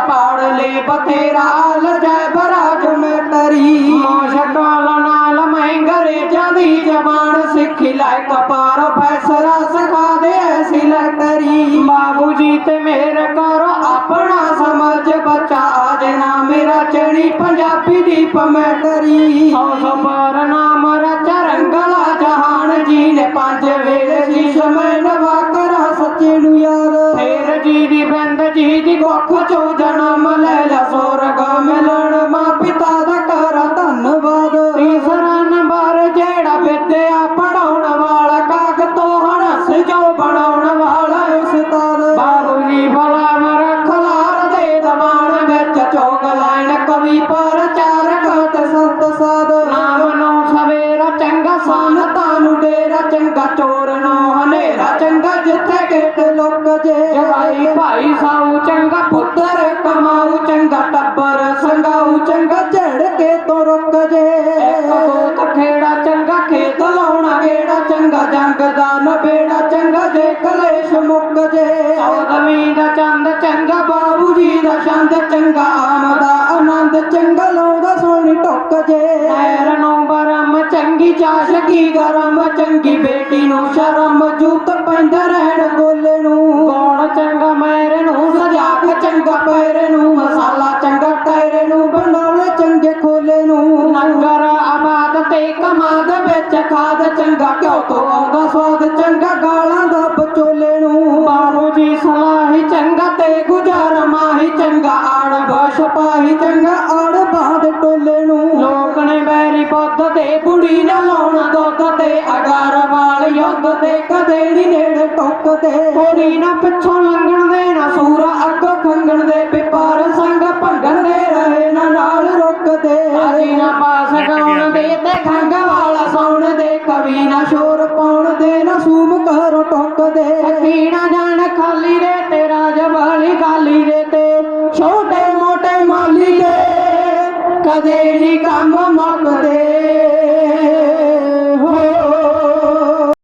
ਪਾੜ ਲੈ ਬਥੇਰਾ ਲਜੈ ਬਰਾਜ ਮੈਂ ਤਰੀ। ਮੋਸ਼ਕਾਲ ਨਾਲ ਮੈਂ ਅੰਗਰੇਜ਼ਾਂ ਦੀ ਜ਼ਬਾਨ ਸਿੱਖੀ ਲੈ ਕਪਾਰ ਫੈਸਲਾ ਸਿਖਾ ਦੇ ਬਾਬੂ ਜੀ ਤੇ ਮੇਰ ਕਰੋ ਆਪਣਾ ਸਮਝ ਬੱਚਾ ਨਾ ਮੇਰਾ ਚੜੀ ਪੰਜਾਬੀ ਦੀ ਪਮੈਟਰੀ ਸੌ ਸੌ ਜੀ ਦੀ ਜਨਮ ਲੈ ਲਿਆ ਸੋਰਗ ਮਿਲਣ ਮਾਂ ਪਿਤਾ ਦਾ ਕਰ ਧੰਨਵਾਦ। ਤੀਸਰਾ ਨੰਬਰ ਜਿਹੜਾ ਵਿਦਿਆ ਪੜਾਉਣ ਵਾਲਾ ਕਾਗ ਤੋਂ ਹਣਸ ਜੋ ਬਣਾਉਣ ਵਾਲਾ ਉਸਤਾਦ। ਬਾਬੂ ਜੀ ਭਲਾ ਮਰ ਖਲਾਰ ਦੇ ਦਵਾਨ ਵਿੱਚ ਚੋਗ ਲੈਣ ਕਵੀ ਪ੍ਰਚਾਰਕ ਤੇ ਸੰਤ ਸਾਧ। ਨਾਮ ਨੂੰ ਸਵੇਰਾ ਚੰਗਾ ਸਾਨ ਨੂੰ ਡੇਰਾ ਚੰਗਾ, ਚੋਰ ਨੂੰ ਹਨੇਰਾ ਚੰਗਾ, ਜਿੱਥੇ ਕਿਤੇ ਲੁੱਕ ਜੇ ਜਵਾਈ ਭਾਈ ਸਾਊ ਚੰਗਾ ਪੁੱਤਰ ਕਮਾਊ ਚੰਗਾ ਟੱਬਰ ਸੰਗਾਊ ਚੰਗਾ ਝੜ ਕੇ ਤੋਂ ਰੁਕ ਜੇ। ਦੋ ਖੇੜਾ ਚੰਗਾ ਖੇਤ ਲਾਉਣਾ ਗੇੜਾ ਚੰਗਾ ਜੰਗ ਦਾ ਨਬੇੜਾ ਚੰਗਾ ਜੇ ਕਲੇਸ਼ ਮੁੱਕ ਜੇ। ਚੌਦਵੀਂ ਦਾ ਚੰਦ ਚੰਗਾ ਬਾਬੂ ਜੀ ਦਾ ਛੰਦ ਚੰਗਾ ਆਮਦਾ ਆਨੰਦ ਚੰਗਾ ਲਾਉਂਦਾ ਸੋਹਣੀ ਟੁੱਕ ਜੇ। ਪੈਰ ਨੂੰ ਬਰਮ ਚੰਗੀ ਚਾਸ਼ਕੀ ਗਰਮ ਚੰਗੀ ਬੇਟੀ ਨੂੰ ਸ਼ਰਮ ਜੁੱਤ ਰਹਿਣ ਗੋਲੇ ਨੂੰ। ਕੌਣ ਚੰਗਾ ਮੈਰ ਨੂੰ ਸਜਾ ਕੇ ਚੰਗਾ ਪੈਰ ਨੂੰ? ਮਸਾਲਾ ਚੰਗਾ ਨੂੰ ਬਣਾਉਣੇ ਚੰਗੇ ਖੋਲੇ ਨੂੰ। ਨੰਗਰ ਆਬਾਦ ਤੇ ਕਮਾਦ ਵਿੱਚ ਖਾਦ ਚੰਗਾ ਘਿਓ ਤੋਂ ਆਉਂਦਾ ਸਵਾਦ ਚੰਗਾ ਗਾਲਾਂ ਦਾ ਬਚੋਲੇ ਨੂੰ। ਬਾਬੂ ਜੀ ਸਲਾਹੀ ਚੰਗਾ ਤੇ ਗੁਜ਼ਾਰ ਮਾਹੀ ਚੰਗਾ ਆੜ ਬਸ਼ ਪਾਹੀ ਚੰਗਾ ਆੜ ਬਾਦ ਟੋਲੇ ਨੂੰ। ਲੋਕ ਨੇ ਬੈਰੀ ਪੁੱਤ ਤੇ ਬੁੜੀ ਨਾ ਲਾਉਣਾ ਦੁੱਧ ਤੇ ਅਗਾਰ ਤੇ ਕਦੇ ਨੀ ਨੇੜੇ ਟੁੱਕਦੇ। ਕੁੜੀ ਨਾ ਪਿੱਛੋਂ ਲੰਘਣ ਦੇ ਨਾ ਸੂਰਾ ਅੱਗੋਂ ਖੰਗਣ ਦੇ। ਪਿਪਾਰ ਸੰਗ ਭੰਗਣ ਦੇ ਰਹੇ ਨਾ ਨਾਲ ਰੁਕਦੇ। ਅਸੀਂ ਨਾ ਪਾਸ ਗਾਉਣ ਦੇ ਤੇ ਖੰਗ ਵਾਲਾ ਸੌਣ ਦੇ। ਕਵੀ ਨਾ ਸ਼ੋਰ ਪਾਉਣ ਦੇ ਨਾ ਸੂਮ ਕਰੋ ਟੁੱਕਦੇ। ਸਖੀ ਨਾ ਜਾਣ ਖਾਲੀ ਦੇ ਤੇ ਰਾਜ ਵਾਲੀ ਗਾਲੀ ਦੇ ਤੇ। ਛੋਟੇ ਮੋਟੇ ਮਾਲੀ ਦੇ ਕਦੇ ਨੀ ਕੰਮ